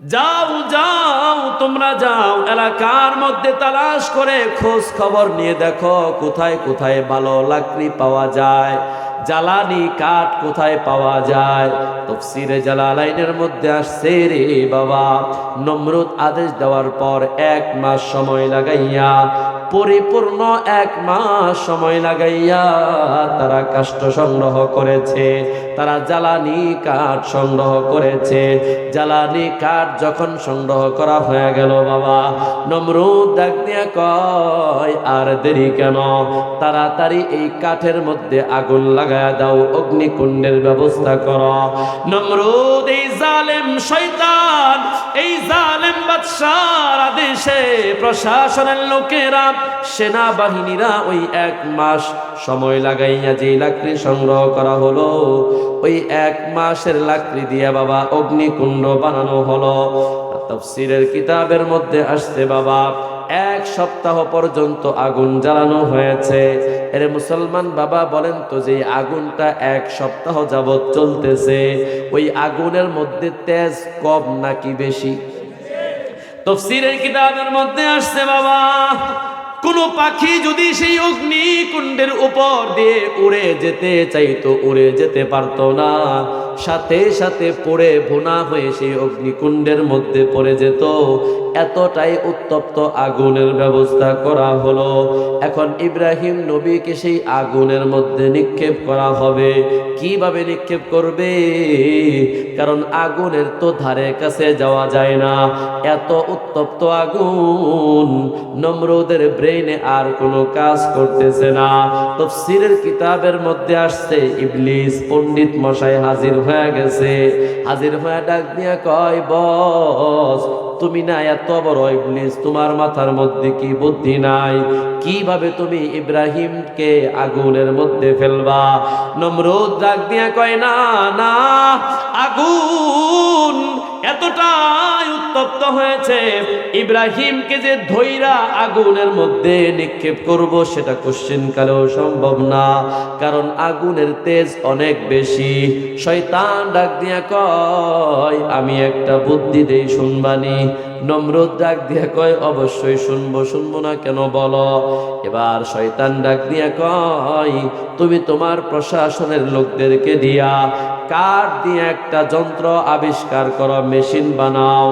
যাও যাও, তোমরা যাও, এলাকার মধ্যে তালাশ করে খোঁজ খবর নিয়ে দেখো কোথায় কোথায় ভালো লাকড়ি পাওয়া যায়, জ্বালানি কাঠ কোথায় পাওয়া যায়। তফসিরে জালালাইনের মধ্যে আসছে রে বাবা। নমরুদ আদেশ দেওয়ার পর এক মাস সময় লাগাইয়া, পরিপূর্ণ এক মাস সময় লাগাইয়া তারা কাষ্ঠ সংগ্রহ করেছে। তারা জ্বালানি কাঠ সংগ্রহ করেছে। জ্বালানি কাঠ যখন সংগ্রহ করা হয়ে গেল, বাবা, নমরুদ দিয়া কয়, আর দেরি কেন? তাড়াতাড়ি এই কাঠের মধ্যে আগুন লাগায় দাও, অগ্নিকুণ্ডের ব্যবস্থা করো। নমরুদ, এই জালেম শয়তান, এই জালেম বাদশার আদেশে প্রশাসনের লোকেরা, সেনাবাহিনীরা ওই এক মাস সময় লাগাইয়া যে লাকড়ি সংগ্রহ করা হলো ওই এক মাসের লাকড়ি দিয়ে বাবা অগ্নিকুণ্ড বানানো হলো। তফসিরের কিতাবের মধ্যে আসছে, বাবা, এক সপ্তাহ পর্যন্ত আগুন জ্বালানো হয়েছে। এর মুসলমান বাবা বলেন তো যে আগুনটা এক সপ্তাহ যাবৎ চলতেছে। ওই আগুনের মধ্যে তেজ কম নাকি বেশি? তফসিরের কিতাবের মধ্যে আসছে, বাবা কোন পাখি যদি সেই অগ্নিকুণ্ডের উপর দিয়ে উড়ে যেতে চাইতো, উড়ে যেতে পারতো না। সাথে সাথে পড়ে ভুনা হয়ে সেই অগ্নিকুণ্ডের মধ্যে পড়ে যেত। এতটাই উত্তপ্ত আগুনের ব্যবস্থা করা হলো। এখন ইব্রাহিম নবীকে সেই আগুনের মধ্যে নিক্ষেপ করা হবে। কীভাবে নিক্ষেপ করবে? কারণ আগুনের তো ধারে কাছে যাওয়া যায় না। এত উত্তপ্ত আগুন নম্রদের ব্রেইনে আর কোনো কাজ করতেছে না। তফসিরের কিতাবের মধ্যে আসছে, ইবলিস পণ্ডিত মশাই হাজির হয়ে গেছে। হাজির হয়ে ডাক দিয়া কয়, বস, তুমি না এত বড় ইবলিস, তোমার মাথার মধ্যে কি বুদ্ধি নাই? কীভাবে তুমি ইব্রাহিমকে আগুনের মধ্যে ফেলবা? নমরুদ ডাক দিয়া কয়, না না, আগুন এতটাই উত্তপ্ত হয়েছে। ইব্রাহিমকে যে ধৈরা আগুনের মধ্যে নিক্ষেপ করব, সেটা কোশ্চেন কালেও সম্ভব না। কারণ আগুনের তেজ অনেক বেশি। শয়তান ডাক দিয়া কয়, আমি একটা বুদ্ধি দেই শুনবানি। নম্রত ডাক দিয়া কয়, অবশ্যই শুনব শুনব না কেন বলো? এবার শয়তান ডাক দিয়া কয়, তুমি তোমার প্রশাসনের লোকদেরকে দিয়া কাঠ দিয়ে একটা যন্ত্র আবিষ্কার করো? মেশিন বানাও।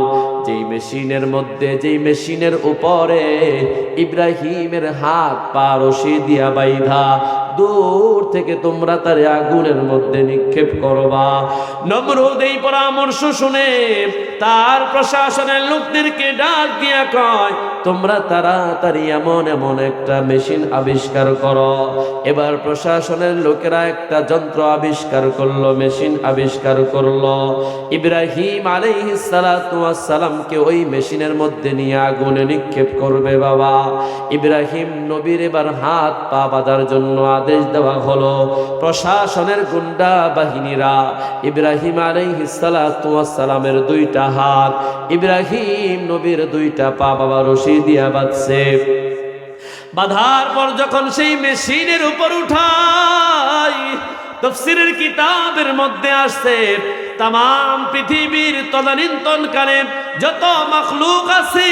যেই মেশিনের মধ্যে, যেই মেশিনের উপরে ইব্রাহিমের হাত পা রশি দিয়া বাইধা দূর থেকে তোমরা তারে আগুনের মধ্যে নিক্ষেপ করবা। নমরুদ এই পরামর্শ শুনে তার প্রশাসনের লোকদেরকে ডাক দিয়া কয়, তোমরা তাড়াতাড়ি এমন এমন একটা মেশিন আবিষ্কার করো। এবার প্রশাসনের লোকেরা একটা যন্ত্র আবিষ্কার করল, মেশিন আবিষ্কার করল। ইব্রাহিম আলাইহিস সালাতু ওয়াস সালামকে ওই মেশিনের মধ্যে নিয়ে আগুনে নিক্ষেপ করবে বাবা। ইব্রাহিম নবীর এবার হাত পা বাঁধার জন্য আদেশ দেওয়া হলো। প্রশাসনের গুন্ডা বাহিনীরা ইব্রাহিম আলাইহিসালামের সালামের দুইটা হাত, ইব্রাহিম নবীর দুইটা পা বাবা রশি দিয়া বাঁধছে। বাধার পর যখন সেই মেশিনের উপর উঠাই, তফসিরের কিতাবের মধ্যে আসছে তাম পৃথিবীর তদানীন্তনকালে যত মখলুক আছে,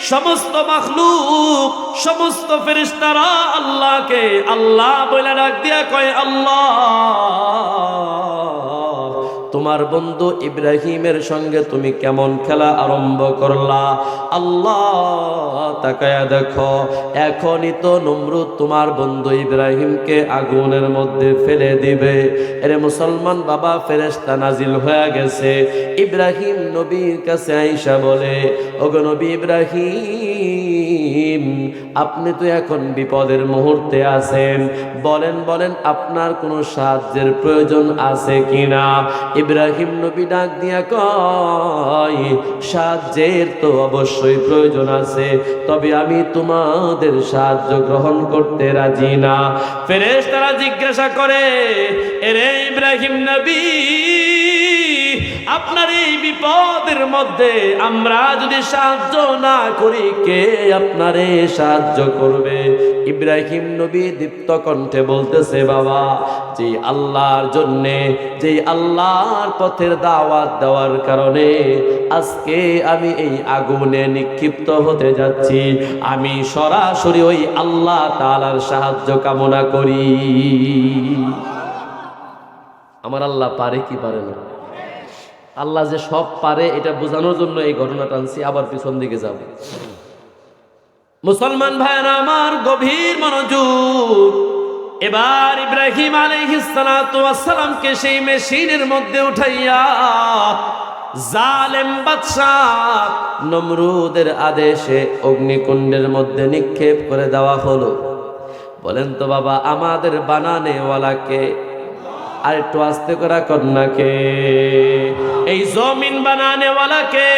সমস্ত মখলুক, সমস্ত ফেরিস্তারা আল্লাহকে আল্লাহ বলে ডাক দিয়া কয়, আল্লাহ। তোমার বন্ধু ইব্রাহিমের সঙ্গে তুমি কেমন খেলা আরম্ভ করলা? আল্লাহ তাকায়া দেখো, এখনই তো নমরুদ তোমার বন্ধু ইব্রাহিমকে আগুনের মধ্যে ফেলে দিবে। এরে মুসলমান বাবা ফেরেস্তা নাজিল হয়ে গেছে। ইব্রাহিম নবীর কাছে আইসা বলে, ওগো নবী ইব্রাহিম আপনি তো এখন বিপদের মুহূর্তে আছেন। বলেন বলেন, আপনার কোনো সাহায্যের প্রয়োজন আছে কিনা? ইব্রাহিম নবী ডাক দিয়া কয়, সাহায্যের তো অবশ্যই প্রয়োজন আছে, তবে আমি তোমাদের সাহায্য গ্রহণ করতে রাজি না। ফেরেশ তারা জিজ্ঞাসা করে, এরে ইব্রাহিম নবী আপনার এই বিপদের মধ্যে আমরা যদি সাহায্য না করি, কে আপনারে সাহায্য করবে? ইব্রাহিম নবী দীপ্ত কণ্ঠে বলতেছে, বাবা যে আল্লাহর জন্যে যে আল্লাহর পথের দাওয়াত দেওয়ার কারণে আজকে আমি এই আগুনে নিক্ষিপ্ত হতে যাচ্ছি। আমি সরাসরি ওই আল্লাহ তালার সাহায্য কামনা করি। আমার আল্লাহ পারে কি পারে না? আল্লাহ যে সব পারে, এটা বোঝানোর জন্য এই ঘটনাটা আনছি, আবার পিছন দিকে যাব। মুসলমান ভাইয়েরা, আমার গভীর মনোযোগ। এবার ইব্রাহিম আলাইহিসসালামকে সেই মেশিনের মধ্যে উঠাইয়া জালেম বাদশাহ নমরুদের আদেশে অগ্নিকুণ্ডের মধ্যে নিক্ষেপ করে দেওয়া হলো। বলেন তো বাবা, আমাদের বানানেওয়ালাকে আর একটু আস্তে করা কন্যাকে। এই জমিন বানানেওয়ালাকে,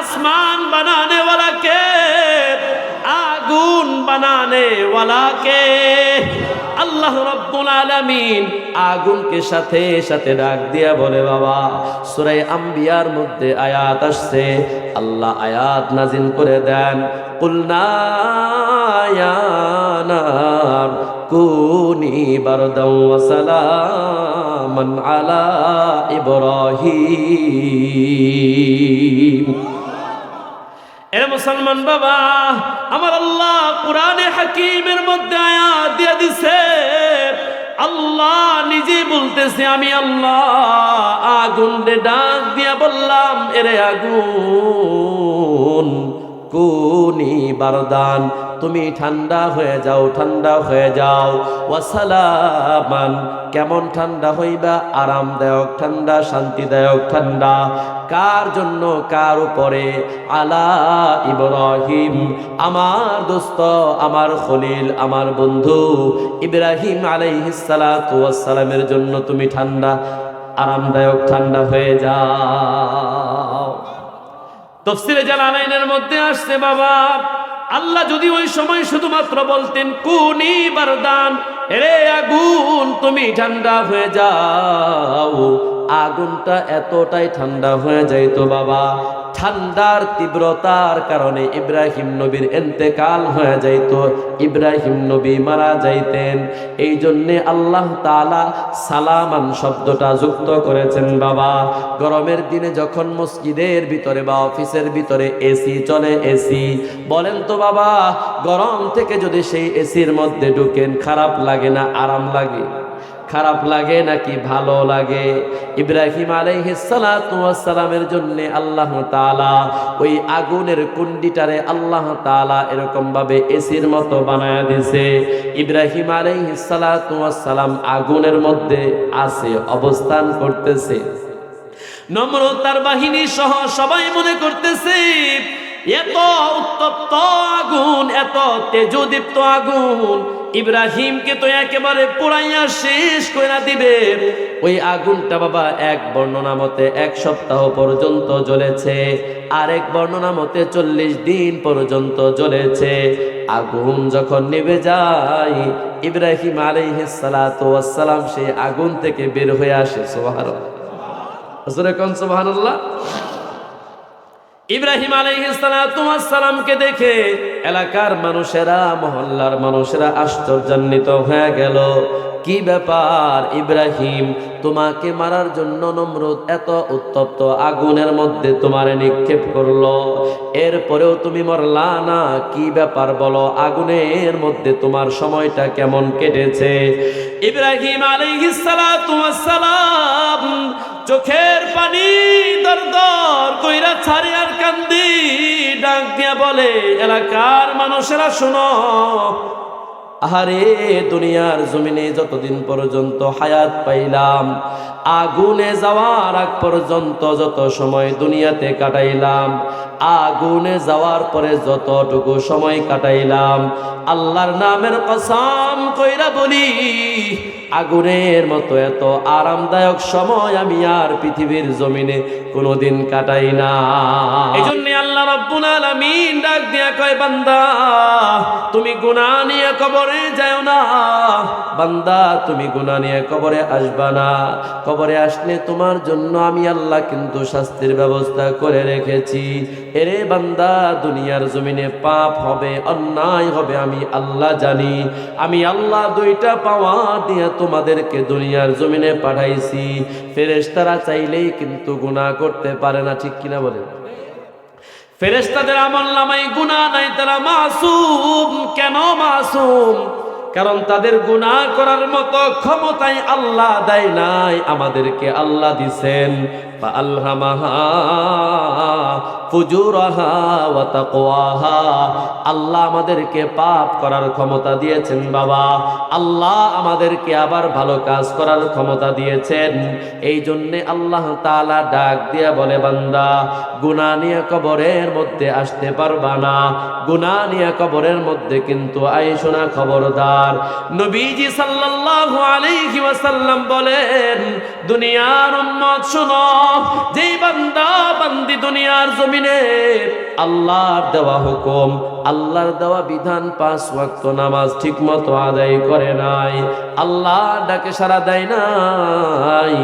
আসমান বানানেওয়ালাকে, আগুন বানানেওয়ালাকে। আল্লাহ রব্বুল আলামিন আগুনকে সাথে সাথে ডাক দিয়া বলে, বাবা সুরাই আম্বিয়ার মধ্যে আয়াত আসছে। আল্লাহ আয়াত নাজিল করে দেন। কুলনা কুনি বারদাও সালামান আলা ইব্রাহিম এ মুসলমান বাবা, আমার আল্লাহ কোরআনে হাকিমের মধ্যে আয়াত দিয়ে দিছে। আল্লাহ নিজে বলতেছে, আমি আল্লাহ আগুন রে ডাক দিয়া বললাম, এরে আগুন কুনি বারদান। তুমি ঠান্ডা হয়ে যাও, ঠান্ডা হয়ে যাও। ওয়াসালামান কেমন ঠান্ডা হইবা? আরামদায়ক ঠান্ডা, শান্তিদায়ক ঠান্ডা। কার জন্য? কার উপরে? আলা ইব্রাহিম। আমার দোস্ত, আমার খলিল, আমার বন্ধু ইব্রাহিম আলাইহিসালামের জন্য তুমি ঠান্ডা, আরামদায়ক ঠান্ডা হয়ে যাও। তফসিরে জালালাইনের মধ্যে আসছে, বাবা। আল্লাহ যদি ওই সময় শুধুমাত্র বলতেন, কুনি বারদান রে আগুন, তুমি ঠান্ডা হয়ে যাও। আগুনটা এতটাই ঠান্ডা হয়ে যাইতো বাবা। ঠান্ডার তীব্রতার কারণে ইব্রাহিম নবীর এন্তেকাল হয়ে যাইত। ইব্রাহিম নবী মারা যাইতেন। এই জন্যে আল্লাহ তালা সালামান শব্দটা যুক্ত করেছেন বাবা। গরমের দিনে যখন মসজিদের ভিতরে বা অফিসের ভিতরে এসি চলে, এসি। বলেন তো বাবা, গরম থেকে যদি সেই এসির মধ্যে ঢুকেন, খারাপ লাগে না, আরাম লাগে? খারাপ লাগে নাকি ভালো লাগে? ইব্রাহিম আলাইহিসালামের জন্য আল্লাহ তালা ওই আগুনের কুন্ডিটারে আল্লাহ তালা এরকম ভাবে এসির মতো বানায় দিছে ইব্রাহিম আলাইহিসালাম আগুনের মধ্যে আছে, অবস্থান করতেছে। নম্রতার বাহিনী সহ সবাই মনে করতেছে, এত উত্তপ্ত আগুন, এত তেজদীপ্ত আগুন ইব্রাহিমকে তো একেবারে পোড়াইয়া শেষ করে দিবে। ওই আগুনটা বাবা এক বর্ণনা মতে এক সপ্তাহ পর্যন্ত জ্বলেছে আরেক বর্ণনা মতে চল্লিশ দিন পর্যন্ত জ্বলেছে। আগুন যখন নেবে যায়, ইব্রাহিম আলাইহিসালাম সেই আগুন থেকে বের হয়ে আসে সোহার সোহানুল্লাহ ইব্রাহিম আলাইহিসালামকে দেখে এলাকার মানুষেরা মহল্লার মানুষেরা আশ্চর্যান্বিত হয়ে গেল। কি ব্যাপার ইব্রাহিম? তোমাকে মারার জন্য নমরুদ এত উত্তপ্ত আগুনের মধ্যে তোমারে নিক্ষেপ করল। এরপরেও তুমি মরলা না, কি ব্যাপার বলো? আগুনের মধ্যে তোমার সময়টা কেমন কেটেছে? ইব্রাহিম আলাইহিসালাম চোখের পানি দর দর কইরা ছাড়ি আর কান্দি, ডাক দিয়া বলে, এলাকার মানুষেরা শোনো আহারে, দুনিয়ার জমিনে যতদিন পর্যন্ত হায়াত পাইলাম, আগুনে যাওয়ার আগ পর্যন্ত যত সময় দুনিয়াতে কাটাইলাম, আগুনে যাওয়ার পরে যতটুকু সময় কাটাইলাম, আল্লাহর নামের কসম কইরা বলি আগুনের মতো এত আরামদায়ক সময় আমি আর পৃথিবীর জমিনে কোনোদিন কাটাই না। এই জন্য আল্লাহ রব্বুল আলামিন ডাক দিয়া কয়, বান্দা, তুমি গুনাহ নিয়ে কবরে যাও না। বান্দা, তুমি গুনাহ নিয়ে কবরে আসবা না। কবরে আসলে তোমার জন্য আমি আল্লাহ কিন্তু শাস্তির ব্যবস্থা করে রেখেছি। এরে বান্দা, দুনিয়ার জমিনে পাপ হবে, অন্যায় হবে, আমি আল্লাহ জানি। আমি আল্লাহ দুইটা পাওয়া দিয়ে তোমাদেরকে দুনিয়ার জমিনে পাঠাইছি। ফেরেশতারা চাইলেই কিন্তু গুণা করতে পারে না, ঠিক কিনা বলে? ফেরেশতাদের আমল নামাই গুণা নাই, তারা মাসুম। কেন মাসুম? কারণ তাদের গুনাহ করার মতো ক্ষমতাই আল্লাহ দেয় নাই, আমাদেরকে আল্লাহ দিছেন। আল্লাহ আমাদেরকে পাপ করার ক্ষমতা দিয়েছেন, বাবা। আল্লাহ আমাদেরকে আবার ভালো কাজ করার ক্ষমতা দিয়েছেন। এই জন্যে আল্লাহ তাআলা ডাক দিয়া বলে, বান্দা, গুনাহ নিয়ে কবরের মধ্যে আসতে পারবা না। গুনাহ নিয়ে কবরের মধ্যে কিন্তু আইসো না খবরদার নবীজি সাল্লাল্লাহু আলাইহি ওয়াসাল্লাম বলেন দুনিয়ার উম্মত শুনো যেই বান্দা বান্দি দুনিয়ার জমিনে আল্লাহর দেওয়া হুকুম, আল্লাহর দেওয়া বিধান পাঁচ ওয়াক্ত নামাজ ঠিক মতো আদায় করে নাই। আল্লাহ ডাকে সারা দেয় নাই।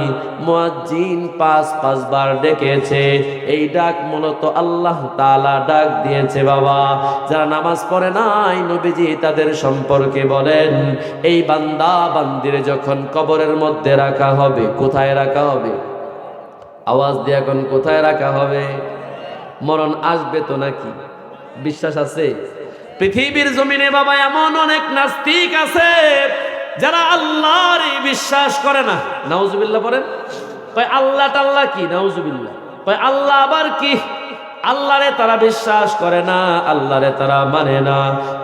মুয়াজ্জিন পাঁচ পাঁচবার ডেকেছে। এই ডাক মূলত আল্লাহ তাআলা ডাক দিয়েছে বাবা। যারা নামাজ পড়ে নাই, নবীজি তাদের সম্পর্কে বলেন, এই বান্দা বান্দিরে যখন কবরের মধ্যে রাখা হবে, কোথায় রাখা হবে? আওয়াজ দিয়ে এখন কোথায় রাখা হবে? মরণ আসবে তো নাকি? বিশ্বাস আছে? পৃথিবীর জমিনে বাবা এমন অনেক নাস্তিক আছে, যারা আল্লাহর বিশ্বাস করে না। নাউজুবিল্লাহ বলেন কয় আল্লাহ টাল্লাহ কি? নাউজুবিল্লাহ। কয় আল্লাহ আবার কি? আল্লাহরে তারা বিশ্বাস করে না, আল্লাহরে তারা মানে না,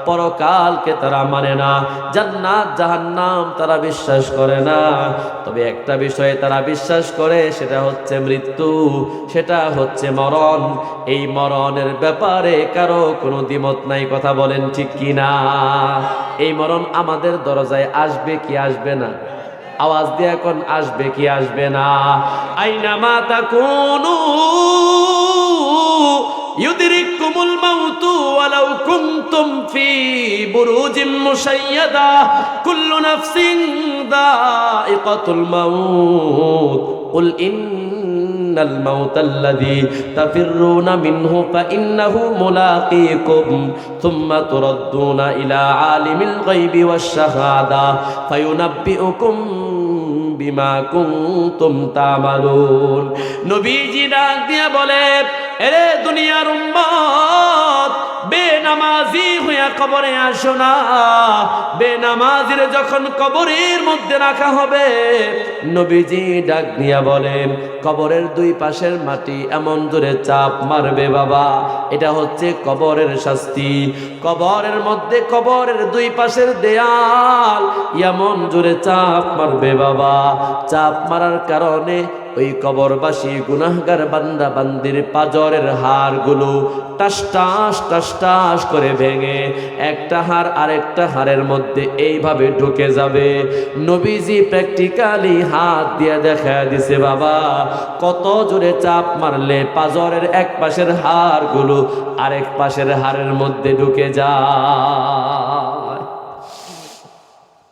পরকালকে তারা মানে না, জান্নাত, জাহান্নাম তারা বিশ্বাস করে না। তবে একটা বিষয়ে তারা বিশ্বাস করে, সেটা হচ্ছে মৃত্যু, সেটা হচ্ছে মরণ। এই মরণের ব্যাপারে কারও কোনো দ্বিমত নাই, কথা বলেন ঠিক কি না এই মরণ আমাদের দরজায় আসবে কি আসবে না? আওয়াজ দিয়ে এখন আসবে কি আসবে না? আইনা মাতা কোনু يدرككم الموت ولو كنتم في بروج مشيدة كل نفس ذائقة الموت قل إن الموت الذي تفرون منه فإنه ملاقيكم ثم تردون إلى عالم الغيب والشهادة فينبئكم বিমা কুনতুম তামালুন নবীজি ডাক দিয়া বলে এরে দুনিয়ার উম্মত, বেনামাজি হইয়া কবরে আসো না। বেনামাজির যখন কবরের মধ্যে রাখা হবে, নবীজি ডাক দিয়া বলেন কবরের দুই পাশের মাটি এমন জোরে চাপ মারবে বাবা। এটা হচ্ছে কবরের শাস্তি। কবরের মধ্যে কবরের দুই পাশের দেয়াল এমন জোরে চাপ মারবে বাবা। চাপ মারার কারণে ওই কবরবাসী গুনাহগার বান্দা বান্দির পাজরের হাড়গুলো টাস টাস টাস টাস করে ভেঙে একটা হাড় আরেকটা হাড়ের মধ্যে এইভাবে ঢুকে যাবে। নবীজি প্র্যাকটিক্যালি হাত দিয়ে দেখা দিছে বাবা। কত জোরে চাপ মারলে পাজরের এক পাশের হাড়গুলো আরেক পাশের হাড়ের মধ্যে ঢুকে যায়।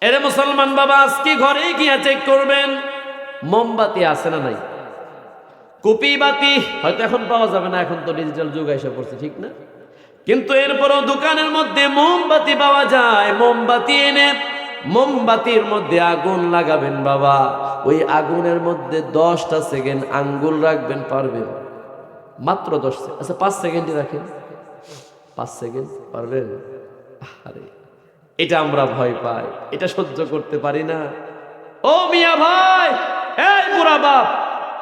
এরে মুসলমান বাবা, আজকে ঘরে গিয়ে চেক করবেন। মোমবাতি আছে না নাই? কুপি বাতি হয়তো এখন পাওয়া যাবে না, এখন তো ডিজিটাল যুগ এসে পড়ছে, ঠিক না? কিন্তু এরপরও দোকানের মধ্যে মোমবাতি পাওয়া যায়। মোমবাতি এনে মোমবাতির মধ্যে আগুন লাগাবেন বাবা। ওই আগুনের মধ্যে দশটা সেকেন্ড আঙ্গুল রাখবেন, পারবেন। মাত্র দশ সেকেন্ড আচ্ছা পাঁচ সেকেন্ডই রাখেন। পাঁচ সেকেন্ড, পারবেন? আরে, এটা আমরা ভয় পাই। এটা সহ্য করতে পারি না। ও মিয়া ভাই, এই বুড়া বাপ,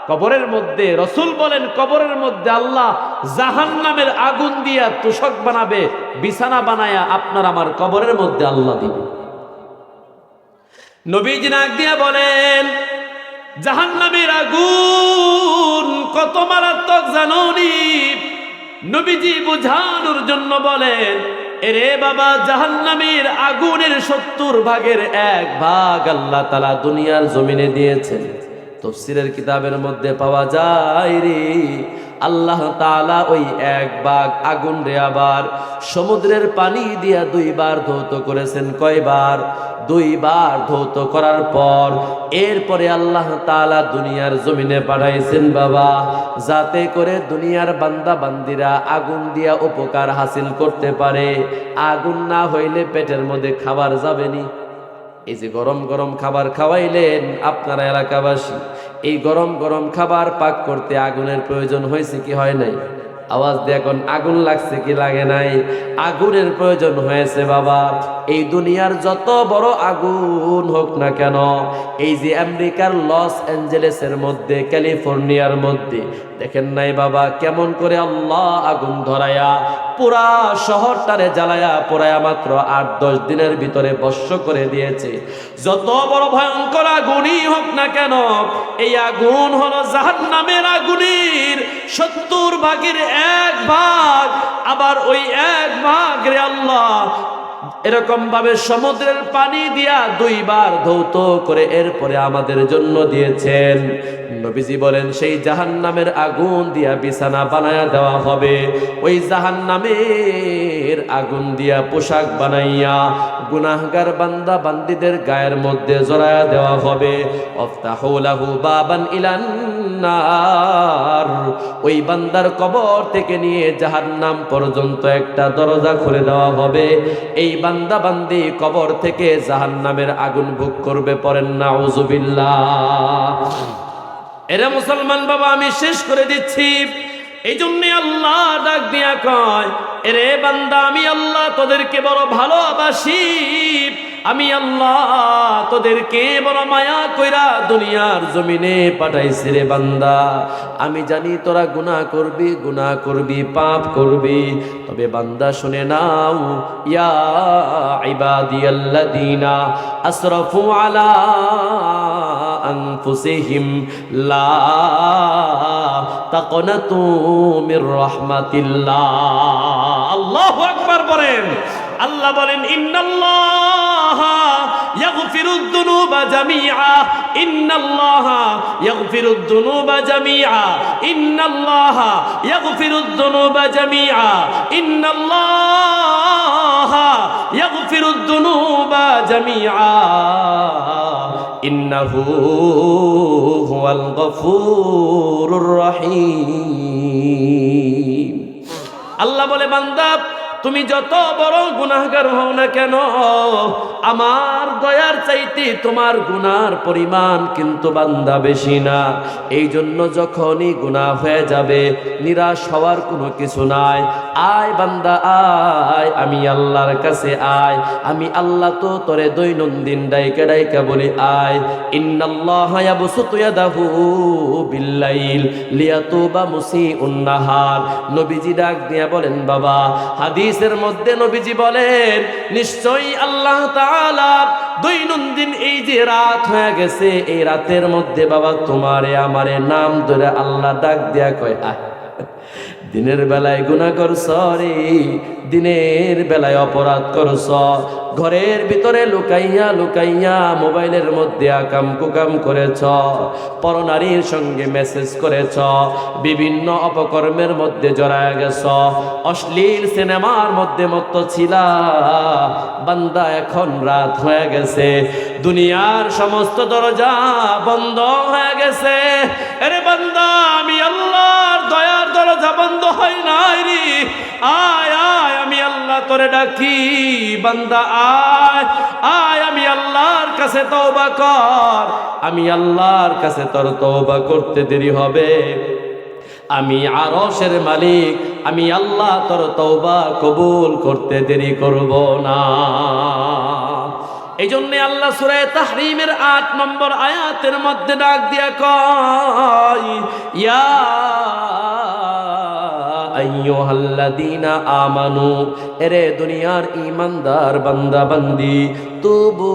কবরের মধ্যে, রসুল বলেন, কবরের মধ্যে আল্লাহ জাহান নামের আগুন দিয়া তোষক বানাবে, বিছানা বানায়া আপনার আমার কবরের মধ্যে আল্লাহ দিবে। নবীজি নাক দিয়া বলেন জাহান নামের আগুন কত মারাত্মক জাননি নবীজি বুঝানোর জন্য বলেন, এরে বাবা, জাহান্নামের আগুনের সত্তর ভাগের এক ভাগ আল্লাহ তালা দুনিয়ার জমিনে দিয়েছেন। তফসিরের কিতাবের মধ্যে পাওয়া যায় রে আল্লাহ তাআলা ওই এক ভাগ আগুন রে আবার সমুদ্রের পানি দিয়া দুইবার ধৌত করেছেন কয়বার? দুইবার ধৌত করার পর এরপরে আল্লাহ তাআলা দুনিয়ার জমিনে পাঠাইছেন, বাবা। যাতে করে দুনিয়ার বান্দা বান্দিরা আগুন দিয়া উপকার হাসিল করতে পারে। আগুন না হইলে পেটের মধ্যে খাবার যাবেনি এই যে গরম গরম খাবার খাওয়াইলেন আপনারা এলাকাবাসী। এই গরম গরম খাবার পাক করতে আগুনের প্রয়োজন হয়েছে কি হয় নাই? আওয়াজ দিয়ে এখন আগুন লাগছে কি লাগে নাই? আগুনের প্রয়োজন হয়েছে বাবা। এই দুনিয়ার যত বড় আগুন হোক না কেন, এই যে আমেরিকার লস অ্যাঞ্জেলেসের মধ্যে, ক্যালিফোর্নিয়ার মধ্যে, দেখেন নাই বাবা, কেমন করে আল্লাহ আগুন ধরায়া, পুরা শহরটারে জ্বালায়া পোড়ায়া মাত্র আট দশ দিনের ভিতরে বর্ষ করে দিয়েছে। যত বড় ভয়ঙ্কর আগুনই হোক না কেন, এই আগুন হলো জাহান নামের আগুনের সত্তর ভাগের এক ভাগ, আবার ওই এক ভাগ রে আল্লাহ এরকম ভাবে সমুদ্রের পানি দিয়া দুইবার ধৌত করে এরপরে আমাদের জন্য দিয়েছেন। নবীজি বলেন, সেই জাহান্নামের আগুন দিয়া বিছানা বানায়া দেওয়া হবে। ওই জাহান্নামের আগুন দিয়া পোশাক বানাইয়া গুনাহগার বান্দা বান্দিদের গায়ের মধ্যে জড়ায়া দেওয়া হবে। অফতাহুলাহু বাবান ইলান্নার ওই বান্দার কবর থেকে নিয়ে জাহান্নাম পর্যন্ত একটা দরজা খুলে দেওয়া হবে। এই বান্দা বান্দি কবর থেকে জাহান্নামের আগুন ভোগ করবে পরেন না এরা মুসলমান বাবা, আমি শেষ করে দিচ্ছি। এই জন্যে আল্লাহ ডাক দিয়া কয়, এরে বান্দা, আমি আল্লাহ তোদেরকে বড় ভালোবাসি। আমি আল্লাহ তোদেরকে বড় মায়া কইরা দুনিয়ার জমিনে পাঠাইছি রে বান্দা। আমি জানি তোরা গুনাহ করবি গুনাহ করবি, পাপ করবি। তবে বান্দা, শুনে নাও, ইয়া ইবাদিয়াল্লাযীনা আসরাফু আলা আনফুসিহিম লা তাকনাতু মির রাহমাতিল্লাহ আল্লাহু আকবার বলেন। আল্লাহ বলেন, ইন্নাল্লাহ ইয়াগফিরুদ দুনুবা জামিআ। ইন্নাল্লাহ ইয়াগফিরুদ দুনুবা জামিআ। ইন্নাল্লাহ ইয়াগফিরুদ দুনুবা জামিআ। ইন্নাল্লাহ ইয়াগফিরুদ দুনুবা জামিআ। ইন্নাহু হুয়াল গফুরুর রহিম। আল্লাহ বলে বান্দা তুমি যত বড় গুনাহগার হও না কেন, আমার দয়ার চাইতে তোমার গুনার পরিমাণ কিন্তু বান্দা বেশি না। এই জন্য যখনই গুনাহ হয়ে যাবে, নিরাশ হওয়ার কোনো কিছু নাই। আয় বান্দা, আয়, আমি আল্লাহর কাছে আয়। আমি আল্লাহ তো তোরে দৈনন্দিন ডাইকা ডাইকা বলি, আয়, ইন্নাল্লাহ ইয়াবসুতু ইয়াদাহু বিল্লাইল লিয়াতুবা মুসিউন নাহার। নবীজি ডাক দিয়া বলেন, বাবা হাদিসের মধ্যে নবীজি বলেন, নিশ্চয়ই আল্লাহ তাআলা দৈনন্দিন এই যে রাত হয়ে গেছে, এই রাতের মধ্যে বাবা তোমারে আমারে নাম ধরে আল্লাহ ডাক দেয়া কয় দিনের বেলায় গুণা করছ রে, দিনের বেলায় অপরাধ করছ ঘরের ভিতরে লুকাইয়া লুকাইয়া মোবাইলের মধ্যে আকাম কুকাম করেছ, পরনারীর সঙ্গে মেসেজ করেছ, বিভিন্ন অপকর্মের মধ্যে জড়ায় গেছ, অশ্লীল সিনেমার মধ্যে মত্ত ছিলা, বান্দা এখন রাত হয়ে গেছে, দুনিয়ার সমস্ত দরজা বন্ধ হয়ে গেছে। আরে বান্দা, আমি আল্লাহর দয়ার দরজা বন্ধ হয় নাই তোরে ডাকি, বান্দা আয় আয়, আমি আল্লাহর কাছে তওবা কর। আমি আল্লাহর কাছে তোর তওবা করতে দেরি হবে। আমি আরশের মালিক, আমি আল্লাহ তোর তওবা কবুল করতে দেরি করব না। এই জন্য আল্লাহ সুরায় তাহরিমের আট নম্বর আয়াতের মধ্যে ডাক দিয়া কয়, ইয়া আইয়ুহাল্লাযীনা আমানু, এরে দুনিয়ার ঈমানদার বান্দা বান্দি তুবু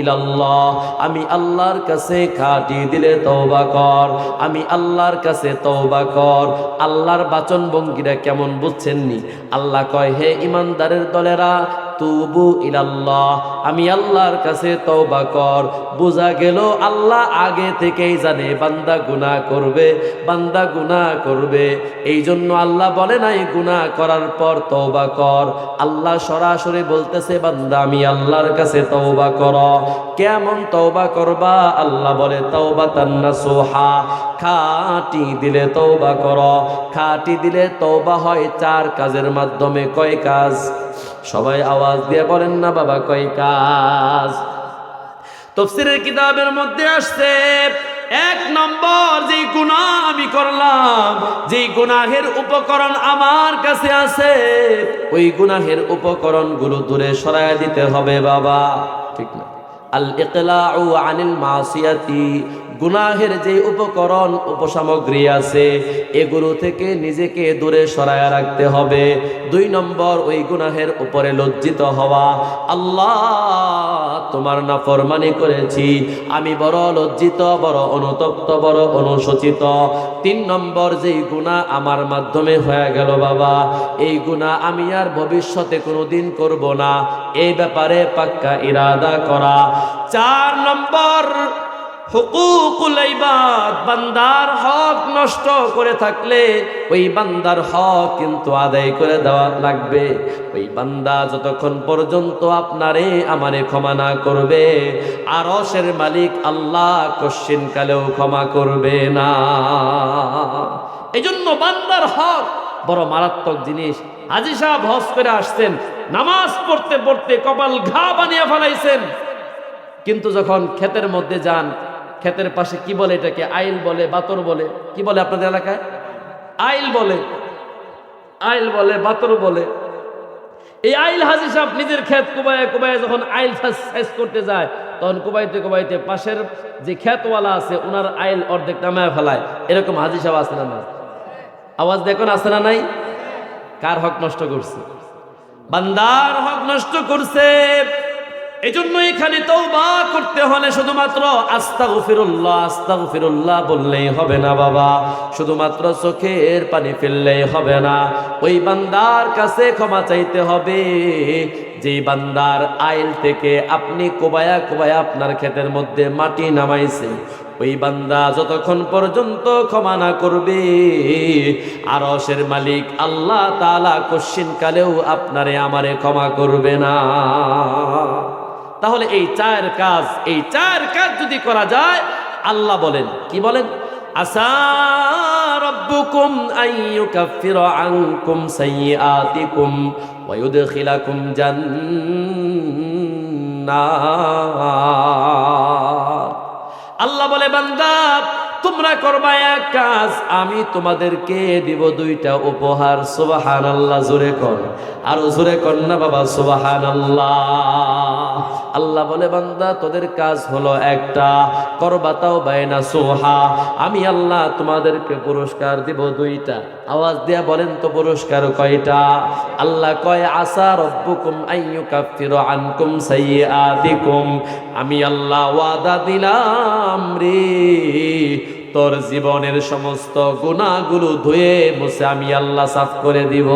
ইলাল্লাহ, আমি আল্লাহর কাছে কাটি দিলে তওবা কর, আমি আল্লাহর কাছে তওবা কর। আল্লাহর বাচন ভঙ্গিরা কেমন বুঝছেন নি আল্লাহ কয়, হে ইমানদারের দলেরা তুবু ইলাল্লাহ, আমি আল্লাহর কাছে তওবা কর। বোঝা গেল আল্লাহ আগে থেকেই জানে বান্দা গুনাহ করবে, বান্দা গুনাহ করবে। এই জন্য আল্লাহ বলে নাই, গুনাহ করার পর তওবা কর। আল্লাহ সরাসরি বলতেছে, বান্দা, আমি আল্লাহর কাছে তওবা কর। কেমন তওবা করবা? আল্লাহ বলে, তওবা তান্না সোহা। খাটি দিলে তওবা কর। খাটি দিলে তওবা হয় চার কাজের মাধ্যমে। কয় কাজ? সবাই আওয়াজ দিয়ে বলেন, না বাবা, কয় কাজ? তফসিরের কিতাবের মধ্যে আসছে, এক নম্বর যে গুনাহ আমি করলাম যে গুনাহের উপকরণ আমার কাছে আছে, ওই গুনাহের উপকরণগুলো দূরে সরায় দিতে হবে বাবা। ঠিক না? আল ইকলাউ আনিল মাসিয়াতি গুনাহের যে উপকরণ, উপসামগ্রী আছে, এগুলো থেকে নিজেকে দূরে সরায় রাখতে হবে। দুই নম্বর, ওই গুনাহের উপরে লজ্জিত হওয়া। আল্লাহ, তোমার না ফরমানি করেছি। আমি বড় লজ্জিত, বড় অনুতপ্ত, বড় অনুশোচিত। তিন নম্বর, যেই গুণা আমার মাধ্যমে হয়ে গেল বাবা, এই গুণা আমি আর ভবিষ্যতে কোনোদিন করব না। এই ব্যাপারে পাক্কা ইরাদা করা। চার নম্বর হুকুকুল বান্দার হক নষ্ট করে থাকলে ওই বান্দার হক কিন্তু আদায় করে দেওয়া লাগবে। ওই বান্দা যতক্ষণ পর্যন্ত আপনারে, আমারে ক্ষমা না করবে আর অসের মালিক আল্লাহ কশ্চিন কালেও ক্ষমা করবে না। এই জন্য বান্দার হক বড় মারাত্মক জিনিস। হাজি সাহেব হজ করে আসছেন, নামাজ পড়তে পড়তে কপাল ঘা বানিয়ে ফেলাইছেন। কিন্তু যখন ক্ষেতের মধ্যে যান ক্ষেতের পাশে কি বলে এটাকে? আইল বলে, বাতর বলে। কি বলে আপনাদের এলাকায়? আইল বলে। আইল বলে, বাতর বলে। এই আইল হাজি সাহেব নিজের ক্ষেত কুবায় কুবায় যখন আইল সাইজ করতে যায়, তখন কুবাইতে কুবাইতে পাশের যে ক্ষেতওয়ালা আছে ওনার আইল অর্ধেক নামায় ফেলায়। এরকম হাজি সাহেব আছে না আওয়াজ দেখুন, আছে না নাই? কার হক নষ্ট করছে? বান্দার হক নষ্ট করছে। এই জন্য এখানে তৌবা করতে হলে শুধুমাত্র আস্তাগফিরুল্লাহ আস্তাগফিরুল্লাহ বললেই হবে না বাবা। শুধুমাত্র চোখের পানি ফেললেই হবে না। ওই বান্দার কাছে ক্ষমা চাইতে হবে। যেই বান্দার আইল থেকে আপনি কোবায়া কোবায়া আপনার ক্ষেতের মধ্যে মাটি নামাইছে, ওই বান্দা যতক্ষণ পর্যন্ত ক্ষমা না করবে আরসের মালিক আল্লাহ তালা কশ্চিন কালেও আপনারে আমারে ক্ষমা করবে না। তাহলে এই চার কাজ, এই চার কাজ যদি করা যায়, আল্লাহ বলেন, কি বলেন? আল্লাহ বলে, বান্দা, তোমরা করবা এক কাজ, আমি তোমাদেরকে দিব দুইটা উপহার সুবাহান আল্লাহ জোরে কর। আরও জোরে কর না বাবা সুবাহান আল্লাহ আল্লাহ বলে, বান্দা, তোদের কাজ হলো একটা, করবাতাও বাইনা সোহা। আমি আল্লাহ তোমাদেরকে পুরস্কার দিব দুইটা। আওয়াজ দিয়া বলেন তো পুরস্কার কয়টা? আল্লাহ কয় আসা রব্বুকুম আইয়ুকাফিরু আনকুম সাইয়্যাতিকুম। আমি আল্লাহ ওয়াদা দিলাম রে। তোর জীবনের সমস্ত গুণাগুলো ধুয়ে মুছে আমি আল্লাহ সাফ করে দিব।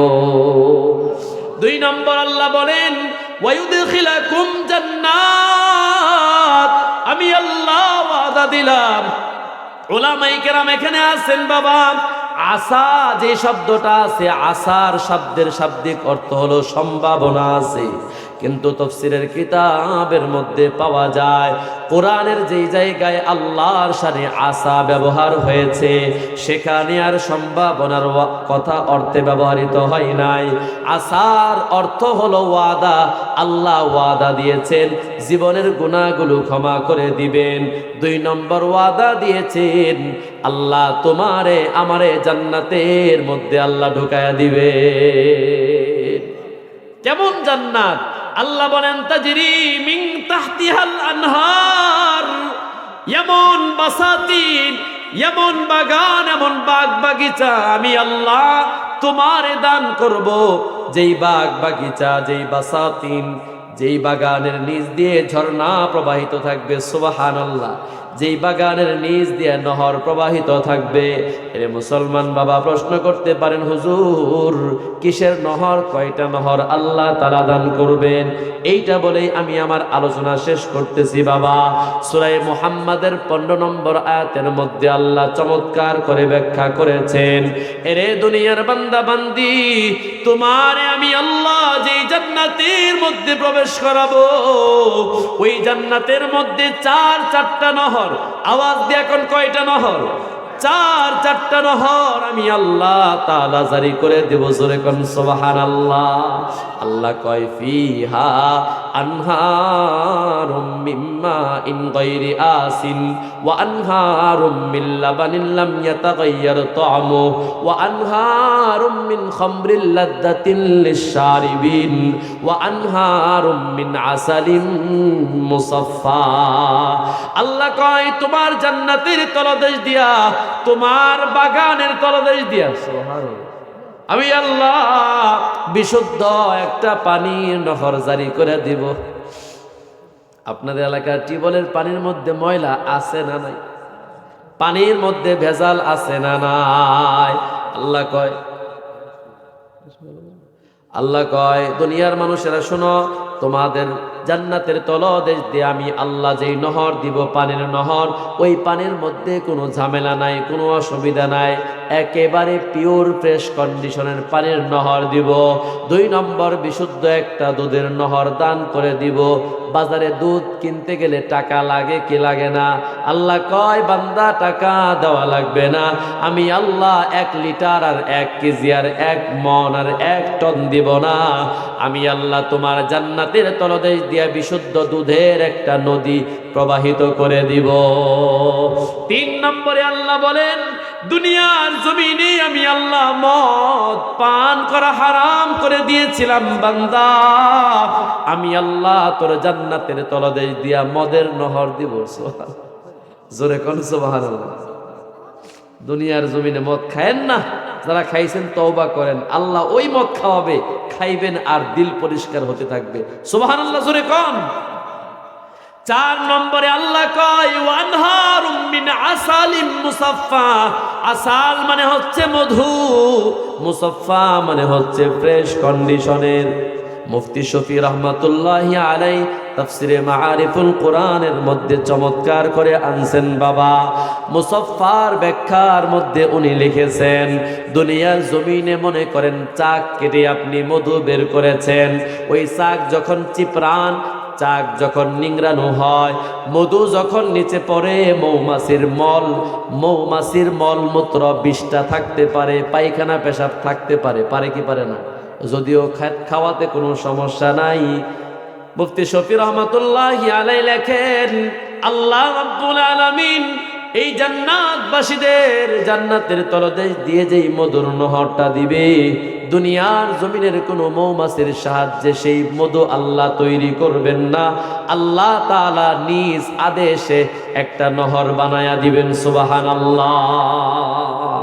দুই নম্বর আল্লাহ বলেন ওয়ায়ুদখিলাকুম জান্নাত। আমি আল্লাহ ওয়াদা দিলাম। ওলামাই কেরাম এখানে আছেন বাবা। আশা যে শব্দটা আছে আশার শব্দের শাব্দিক অর্থ হলো সম্ভাবনা আছে। কিন্তু তফসিরের কিতাবের মধ্যে পাওয়া যায়, কোরআনের যেই জায়গায় আল্লাহর সানে আশা ব্যবহার হয়েছে, সেখানে আর সম্ভাবনার কথা অর্থে ব্যবহৃত হয় নাই। আশার অর্থ হলো ওয়াদা, আল্লাহ ওয়াদা দিয়েছেন, জীবনের গুণাগুলো ক্ষমা করে দিবেন। দুই নম্বর ওয়াদা দিয়েছেন, আল্লাহ তোমারে আমারে জান্নাতের মধ্যে আল্লাহ ঢুকায়া দিবে কেমন জান্নাত? আল্লাহ বলেন, তাজরি মিং তাহতিহাল আনহার। এমন বাসাতিন, এমন বাগান, এমন বাগ বাগিচা আমি আল্লাহ তোমারে দান করব। যেই বাগ বাগিচা যেই বাসাতিন, যেই বাগানের নিচ দিয়ে ঝর্ণা প্রবাহিত থাকবে সুবাহান আল্লাহ যেই বাগানের নিচ দিয়ে নহর প্রবাহিত থাকবে, এরে মুসলমান বাবা প্রশ্ন করতে পারেন, হুজুর, কিসের নহর? কয়টা নহর আল্লাহ তালা দান করবেন? এইটা বলেই আমি আমার আলোচনা শেষ করতেছি বাবা। সুরাই মোহাম্মদের পনেরো নম্বর আয়াতের মধ্যে আল্লাহ চমৎকার করে ব্যাখ্যা করেছেন, এরে দুনিয়ার বান্দা বান্দি তোমারে আমি আল্লাহ যেই জান্নাতের মধ্যে প্রবেশ করাবো, ওই জান্নাতের মধ্যে চার চারটা নহর আওয়াজ দিয়ে এখন কয়টা নহর? চার, চারটা নহর আমি আল্লাহ তাআলা জারি করে দেব জোরে কোন সুবহানাল্লাহ। আল্লাহ আল্লাহ কয়, ফিহা আনহারুম মিম্মা ইন গায়রি আসিন, ওয়া আনহারুম মিন লাবানিন লাম ইয়াতাগায়্যার তা'মু, ওয়া আনহারুম মিন খামরিল লাদ্দাতিন লিশ-শারিবিন, ওয়া আনহারুম মিন আসালিন মুসাফফা। আল্লাহ কয়, তোমার জান্নাতের তলদেশ দিয়া তোমার বাগানের তলদেশ দিয়ে সুবহানাল্লাহ আমি আল্লাহ বিশুদ্ধ একটা পানির নহর জারি করে দিব। আপনাদের এলাকার টিউবওয়েলের পানির মধ্যে ময়লা আছে না নাই? পানির মধ্যে ভেজাল আছে না নাই? আল্লাহ কয় আল্লাহ কয়, দুনিয়ার মানুষেরা শোনো, তোমাদের জান্নাতের তলদেশ দিয়ে আমি আল্লাহ যেই নহর দিব, পানির নহর, ওই পানির মধ্যে কোনো ঝামেলা নাই, কোনো অসুবিধা নাই। একেবারে পিওর ফ্রেশ কন্ডিশনের পানির নহর দিব, দুই নম্বর বিশুদ্ধ একটা দুধের নহর দান করে দিব বাজারে দুধ কিনতে গেলে টাকা লাগে কি লাগে না? আল্লাহ কয়, বান্দা, টাকা দেওয়া লাগবে না। আমি আল্লাহ এক লিটার আর এক কেজি আর এক মন আর এক টন দিব না। আমি আল্লাহ তোমার জান্নাতের তলদেশ দিয়া বিশুদ্ধ দুধের একটা নদী প্রবাহিত করে দিব। তিন নম্বরে আল্লাহ বলেন দুনিয়ার জমিনে আমি আল্লাহ মদ পান করা হারাম করে দিয়েছিলাম, বান্দা। আমি আল্লাহ তোর জান্নাতের তলদেশ দিয়া মদের নহর দিব জোরে কোন দুনিয়ার জমিনে মদ খায়েন না, যারা খাইছেন তওবা করেন। আল্লাহ ওই মদ খাওয়াবে, খাইবেন আর দিল পরিষ্কার হতে থাকবে। আল্লাহ জোরে কোন? চার নম্বরে আল্লাহ কয়, ওয়ানহারুম মিন আসালিম মুসাফফা। আসাল মানে হচ্ছে মধু, মুসাফফা মানে হচ্ছে ফ্রেশ কন্ডিশনের মুফতি শফি রহমাতুল্লাহ আলাই তাফসিরে মাআরিফুল কোরআনের মধ্যে চমৎকার করে আনছেন বাবা। মুসাফফার ব্যাখ্যার মধ্যে উনি লিখেছেন, দুনিয়ার জমিনে মনে করেন চাক কেটে আপনি মধু বের করেছেন। ওই চাক যখন চিপরান চাক যখন নিংড়ানো হয়, মধু যখন নিচে পড়ে, মৌমাছির মল, মৌমাছির মলমূত্র বিষটা থাকতে পারে, পায়খানা পেশাব থাকতে পারে পারে কি পারে না? যদিও খাওয়াতে কোনো সমস্যা নাই। মুফতি শফি রহমতুল্লাহ আলাই লেখেন, আল্লাহ রাব্বুল আলামিন এই জান্নাতবাসীদের জান্নাতের তলদেশ দিয়ে যেই মধুর নহরটা দিবে দুনিয়ার জমিনের কোনো মৌমাছির সাহায্যে সেই মধু আল্লাহ তৈরি করবেন না। আল্লাহ তাআলা নিজ আদেশে একটা নহর বানায়া দিবেন সুবাহান আল্লাহ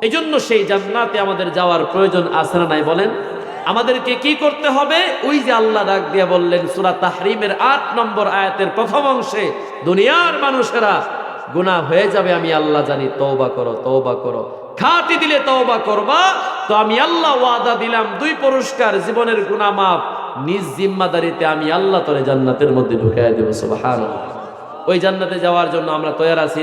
এই জন্য সেই জান্নাতে আমাদের যাওয়ার প্রয়োজন আছে না নাই বলেন? আমাদেরকে কি করতে হবে? ওই যে আল্লাহ ডাক দিয়ে বললেন, সুরা তাহরিমের আট নম্বর আয়াতের প্রথম অংশে, দুনিয়ার মানুষেরা গুনাহ হয়ে যাবে, আমি আল্লাহ জানি, তওবা করো তৌবা করো। খাতি দিলে তওবা করবা, তো আমি আল্লাহ ওয়াদা দিলাম, দুই পুরস্কার জীবনের গুনাহ মাফ নিজ জিম্মাদারিতে আমি আল্লাহ তরে জান্নাতের মধ্যে ঢুকাই দেবো, সুবহানাল্লাহ। ওই জান্নাতে যাওয়ার জন্য আমরা তৈয়ার আছি